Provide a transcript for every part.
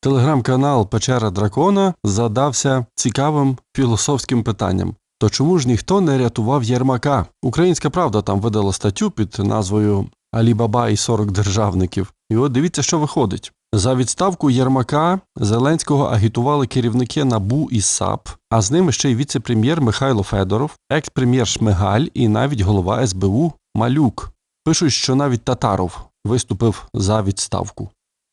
Телеграм-канал Печера Дракона задався цікавим філософським питанням. То чому ж ніхто не рятував Єрмака? Українська правда там видала статтю під назвою Алібаба і 40 державників. І от дивіться, що виходить. За відставку Єрмака Зеленського агітували керівники НАБУ і САП, а з ними ще й віце-прем'єр Михайло Федоров, екс-прем'єр Шмигаль і навіть голова СБУ Малюк. Пишуть, що навіть Татаров виступив за відставку.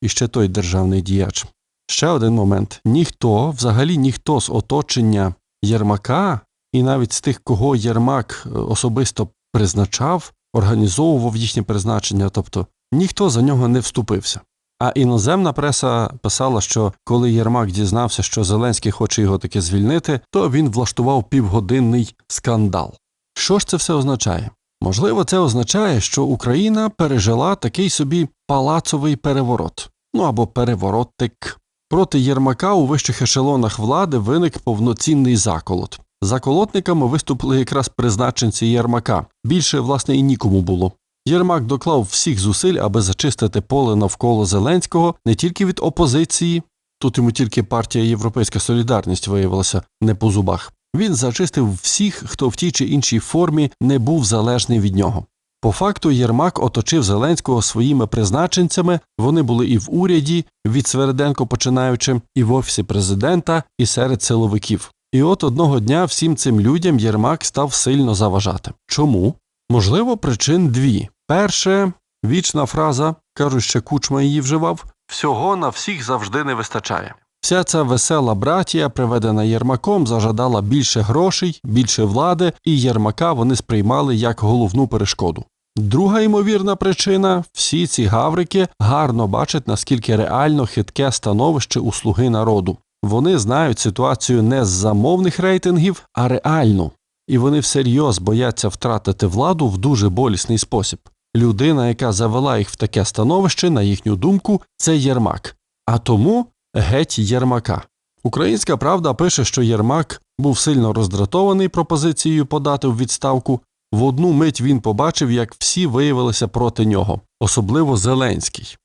І ще той державний діяч. Ще один момент: ніхто, взагалі ніхто з оточення Єрмака, і навіть з тих, кого Єрмак е, особисто призначав, організовував їхнє призначення, тобто ніхто за нього не вступився. А іноземна преса писала, що коли Єрмак дізнався, що Зеленський хоче його таки звільнити, то він влаштував півгодинний скандал. Що ж це все означає? Можливо, це означає, що Україна пережила такий собі палацовий переворот, ну або переворотик. Проти Єрмака у вищих ешелонах влади виник повноцінний заколот. Заколотниками виступили якраз призначенці Єрмака. Більше, власне, і нікому було. Єрмак доклав всіх зусиль, аби зачистити поле навколо Зеленського не тільки від опозиції, тут йому тільки партія Європейська Солідарність виявилася не по зубах. Він зачистив всіх, хто в тій чи іншій формі не був залежний від нього. По факту Єрмак оточив Зеленського своїми призначенцями. Вони були і в уряді, від Свереденко починаючи, і в офісі президента, і серед силовиків. І от одного дня всім цим людям Єрмак став сильно заважати. Чому? Можливо, причин дві. Перше, вічна фраза, кажуть, ще кучма її вживав: всього на всіх завжди не вистачає. Вся ця весела братія, приведена Єрмаком, зажадала більше грошей, більше влади, і Єрмака вони сприймали як головну перешкоду. Друга ймовірна причина всі ці гаврики гарно бачать, наскільки реально хитке становище у слуги народу. Вони знають ситуацію не з замовних рейтингів, а реальну. І вони всерйоз бояться втратити владу в дуже болісний спосіб. Людина, яка завела їх в таке становище, на їхню думку, це Єрмак. А тому геть Єрмака. Українська правда пише, що Єрмак був сильно роздратований пропозицією подати в відставку. В одну мить він побачив, як всі виявилися проти нього, особливо Зеленський.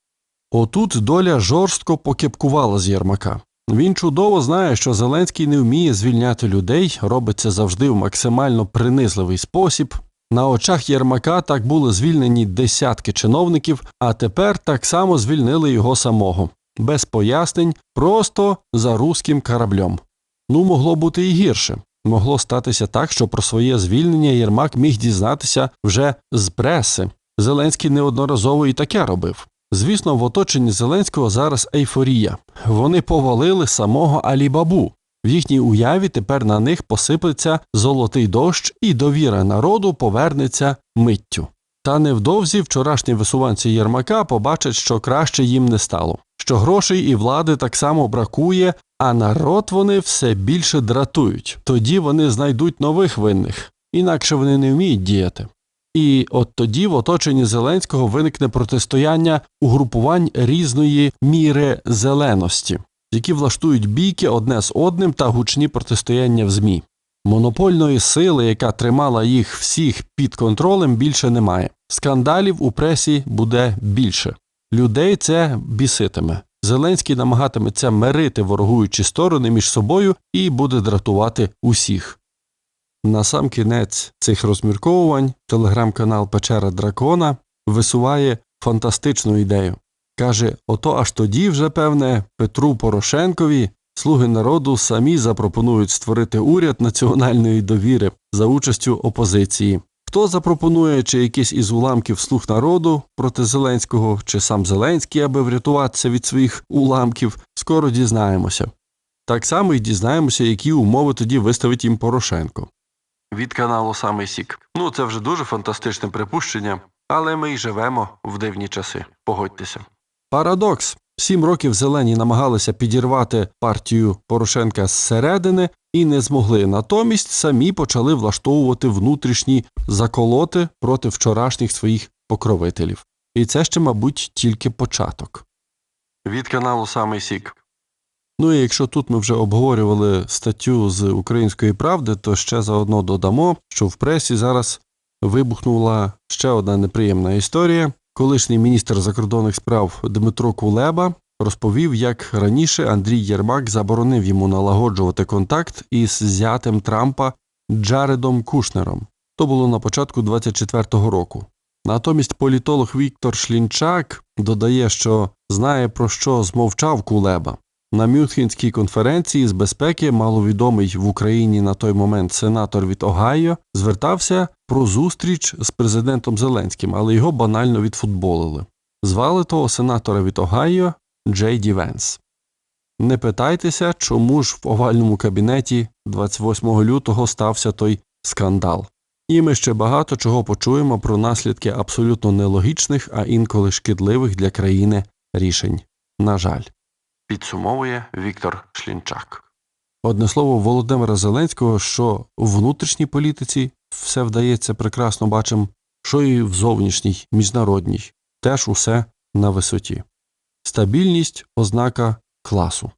Отут доля жорстко покепкувала з Єрмака. Він чудово знає, що Зеленський не вміє звільняти людей, робить це завжди в максимально принизливий спосіб. На очах Єрмака так були звільнені десятки чиновників, а тепер так само звільнили його самого, без пояснень, просто за руським кораблем. Ну, могло бути і гірше. Могло статися так, що про своє звільнення Єрмак міг дізнатися вже з преси. Зеленський неодноразово і таке робив. Звісно, в оточенні Зеленського зараз ейфорія. Вони повалили самого Алібабу. В їхній уяві тепер на них посиплеться золотий дощ, і довіра народу повернеться миттю. Та невдовзі вчорашні висуванці Єрмака побачать, що краще їм не стало, що грошей і влади так само бракує, а народ вони все більше дратують. Тоді вони знайдуть нових винних, інакше вони не вміють діяти. І от тоді в оточенні Зеленського виникне протистояння угрупувань різної міри зеленості, які влаштують бійки одне з одним та гучні протистояння в ЗМІ. Монопольної сили, яка тримала їх всіх під контролем, більше немає. Скандалів у пресі буде більше. Людей це біситиме. Зеленський намагатиметься мирити ворогуючі сторони між собою і буде дратувати усіх. На сам кінець цих розмірковувань телеграм-канал Печера Дракона висуває фантастичну ідею. Каже: ото аж тоді вже, певне, Петру Порошенкові слуги народу самі запропонують створити уряд національної довіри за участю опозиції. Хто запропонує чи якийсь із уламків слуг народу проти Зеленського, чи сам Зеленський, аби врятуватися від своїх уламків, скоро дізнаємося. Так само й дізнаємося, які умови тоді виставить їм Порошенко від каналу Самий Сік. Ну, це вже дуже фантастичне припущення, але ми й живемо в дивні часи. Погодьтеся. Парадокс. Сім років зелені намагалися підірвати партію Порошенка зсередини і не змогли. Натомість самі почали влаштовувати внутрішні заколоти проти вчорашніх своїх покровителів. І це ще, мабуть, тільки початок. Від каналу Самий Сік. Ну і якщо тут ми вже обговорювали статтю з української правди, то ще заодно додамо, що в пресі зараз вибухнула ще одна неприємна історія. Колишній міністр закордонних справ Дмитро Кулеба розповів, як раніше Андрій Єрмак заборонив йому налагоджувати контакт із зятем Трампа Джаредом Кушнером. То було на початку 24-го року. Натомість політолог Віктор Шлінчак додає, що знає про що змовчав Кулеба. На Мюнхенській конференції з безпеки маловідомий в Україні на той момент сенатор від Огайо звертався про зустріч з президентом Зеленським, але його банально відфутболили. Звали того сенатора від Огайо Джей Ді Венс. Не питайтеся, чому ж в овальному кабінеті 28 лютого стався той скандал. І ми ще багато чого почуємо про наслідки абсолютно нелогічних, а інколи шкідливих для країни рішень. На жаль, підсумовує Віктор Шлінчак. Одне слово, Володимира Зеленського, що в внутрішній політиці все вдається прекрасно бачимо, що і в зовнішній, міжнародній, теж усе на висоті. Стабільність ознака класу.